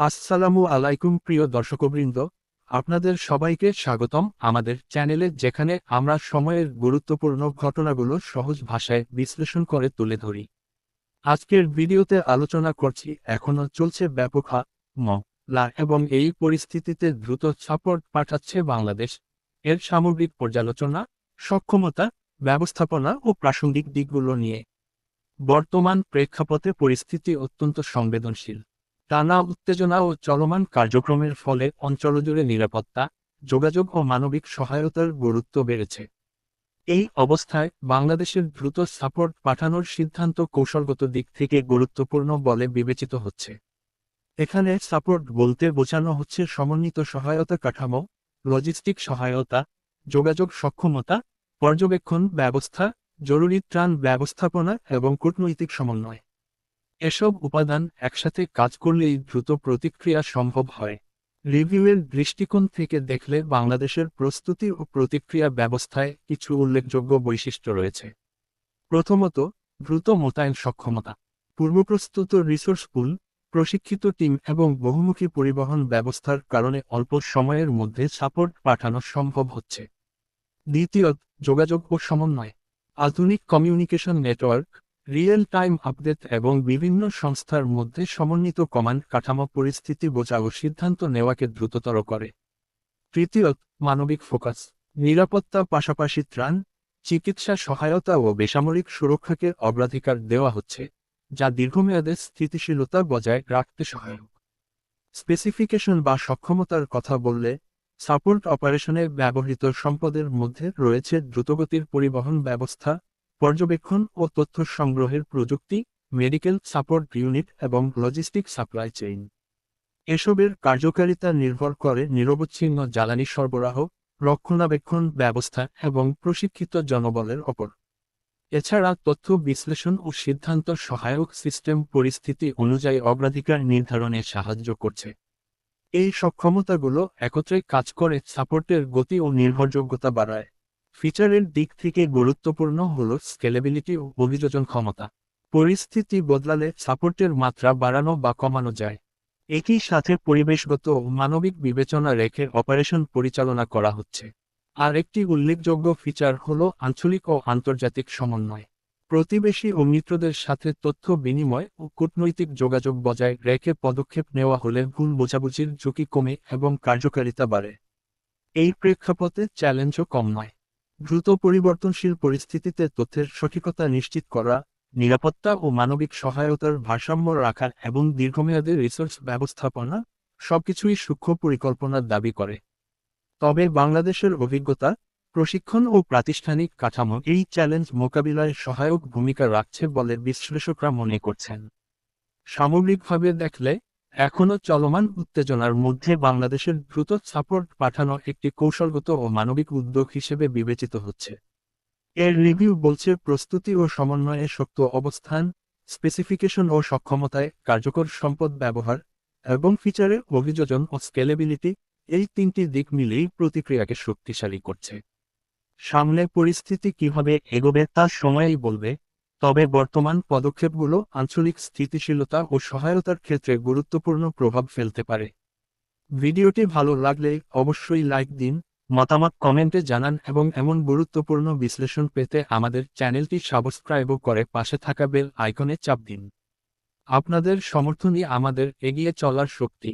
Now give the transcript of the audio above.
আসসালামু আলাইকুম প্রিয় দর্শকবৃন্দ, আপনাদের সবাইকে স্বাগতম আমাদের চ্যানেলে যেখানে আমরা সময়ের গুরুত্বপূর্ণ ঘটনাগুলো সহজ ভাষায় বিশ্লেষণ করে তুলে ধরি। আজকের ভিডিওতে আলোচনা করছি এখনও চলছে ব্যাপক হা, ম এবং এই পরিস্থিতিতে দ্রুত সাপোর্ট পাঠাচ্ছে বাংলাদেশ। এর সামগ্রিক পর্যালোচনা, সক্ষমতা, ব্যবস্থাপনা ও প্রাসঙ্গিক দিকগুলো নিয়ে। বর্তমান প্রেক্ষাপটে পরিস্থিতি অত্যন্ত সংবেদনশীল। টানা উত্তেজনা ও চলমান কার্যক্রমের ফলে অঞ্চলজুড়ে নিরাপত্তা, যোগাযোগ ও মানবিক সহায়তার গুরুত্ব বেড়েছে। এই অবস্থায় বাংলাদেশের দ্রুত সাপোর্ট পাঠানোর সিদ্ধান্ত কৌশলগত দিক থেকে গুরুত্বপূর্ণ বলে বিবেচিত হচ্ছে। এখানে সাপোর্ট বলতে বোঝানো হচ্ছে সমন্বিত সহায়তা কাঠামো, লজিস্টিক সহায়তা, যোগাযোগ সক্ষমতা, পর্যবেক্ষণ ব্যবস্থা, জরুরি ত্রাণ ব্যবস্থাপনা এবং কূটনৈতিক সমন্বয়। এসব উপাদান একসাথে কাজ করলেই দ্রুত প্রতিক্রিয়া সম্ভব হয়। রিভিউয়ের দৃষ্টিকোণ থেকে দেখলে বাংলাদেশের প্রস্তুতি ও প্রতিক্রিয়া ব্যবস্থায় কিছু উল্লেখযোগ্য বৈশিষ্ট্য রয়েছে। প্রথমত, দ্রুত মোতায়েন সক্ষমতা। পূর্বপ্রস্তুত রিসোর্স পুল, প্রশিক্ষিত টিম এবং বহুমুখী পরিবহন ব্যবস্থার কারণে অল্প সময়ের মধ্যে সাপোর্ট পাঠানো সম্ভব হচ্ছে। দ্বিতীয়ত, যোগাযোগ ও সমন্বয়। আধুনিক communication network real time update এবং বিভিন্ন সংস্থার মধ্যে সমন্বিত কমান্ড কাঠামো পরিস্থিতি বোঝা ও সিদ্ধান্ত নেওয়াকে দ্রুততর করে। তৃতীয়ত মানবিক ফোকাস। নিরাপত্তা, পাশাপাশি ত্রাণ, চিকিৎসা সহায়তা ও বেসামরিক সুরক্ষাকে অগ্রাধিকার দেওয়া হচ্ছে, যা দীর্ঘমেয়াদে স্থিতিশীলতা বজায় রাখতে সহায়ক। স্পেসিফিকেশন বা সক্ষমতার কথা বললে, সাপোর্ট অপারেশনে ব্যবহৃত সম্পদের মধ্যে রয়েছে দ্রুতগতির পরিবহন ব্যবস্থা পর্যবেক্ষণ ও তথ্য সংগ্রহের প্রযুক্তি, মেডিকেল সাপোর্ট ইউনিট এবং লজিস্টিক সাপ্লাই চেইন। এসবের কার্যকারিতা নির্ভর করে নিরবচ্ছিন্ন জ্বালানি সরবরাহ, রক্ষণাবেক্ষণ ব্যবস্থা এবং প্রশিক্ষিত জনবলের ওপর। এছাড়া তথ্য বিশ্লেষণ ও সিদ্ধান্ত সহায়ক সিস্টেম পরিস্থিতি অনুযায়ী অগ্রাধিকার নির্ধারণে সাহায্য করছে। এই সক্ষমতাগুলো একত্রে কাজ করে সাপোর্টের গতি ও নির্ভরযোগ্যতা বাড়ায়। ফিচারের দিক থেকে গুরুত্বপূর্ণ হল স্কেলেবিলিটি ও অভিযোজন ক্ষমতা। পরিস্থিতি বদলালে সাপোর্টের মাত্রা বাড়ানো বা কমানো যায়। একই সাথে পরিবেশগত ও মানবিক বিবেচনা রেখে অপারেশন পরিচালনা করা হচ্ছে। আর একটি উল্লেখযোগ্য ফিচার হল আঞ্চলিক ও আন্তর্জাতিক সমন্বয়। প্রতিবেশী ও মিত্রদের সাথে তথ্য বিনিময় ও কূটনৈতিক যোগাযোগ বজায় রেখে পদক্ষেপ নেওয়া হলে ভুল বোঝাবুঝির ঝুঁকি কমে এবং কার্যকারিতা বাড়ে। এই প্রেক্ষাপটে চ্যালেঞ্জও কম নয়। দ্রুত পরিবর্তনশীল পরিস্থিতিতে তথ্যের সঠিকতা নিশ্চিত করা, নিরাপত্তা ও মানবিক সহায়তার ভারসাম্য রাখা এবং দীর্ঘমেয়াদী রিসোর্স ব্যবস্থাপনা সবকিছুই সূক্ষ্ম পরিকল্পনার দাবি করে। তবে বাংলাদেশের অভিজ্ঞতা, প্রশিক্ষণ ও প্রাতিষ্ঠানিক কাঠামো এই চ্যালেঞ্জ মোকাবিলায় সহায়ক ভূমিকা রাখছে বলে বিশ্লেষকরা মনে করছেন। সামগ্রিকভাবে দেখলে এখনও চলমান উত্তেজনার মধ্যে বাংলাদেশের দ্রুত সাপোর্ট পাঠানো একটি কৌশলগত ও মানবিক উদ্যোগ হিসেবে বিবেচিত হচ্ছে। এর রিভিউ বলছে প্রস্তুতি ও সমন্বয়ে শক্ত অবস্থান, স্পেসিফিকেশন ও সক্ষমতায় কার্যকর সম্পদ ব্যবহার এবং ফিচারে অভিযোজন ও স্কেলেবিলিটি এই তিনটি দিক মিলেই প্রতিক্রিয়াকে শক্তিশালী করছে। সামনে পরিস্থিতি কীভাবে এগোবে তা সময়েই বলবে তবে বর্তমান পদক্ষেপগুলো আঞ্চলিক স্থিতিশীলতা ও সহায়তার ক্ষেত্রে গুরুত্বপূর্ণ প্রভাব ফেলতে পারে। ভিডিওটি ভালো লাগলে অবশ্যই লাইক দিন, মতামত কমেন্টে জানান এবং এমন গুরুত্বপূর্ণ বিশ্লেষণ পেতে আমাদের চ্যানেলটি সাবস্ক্রাইবও করে পাশে থাকা বেল আইকনে চাপ দিন। আপনাদের সমর্থনই আমাদের এগিয়ে চলার শক্তি।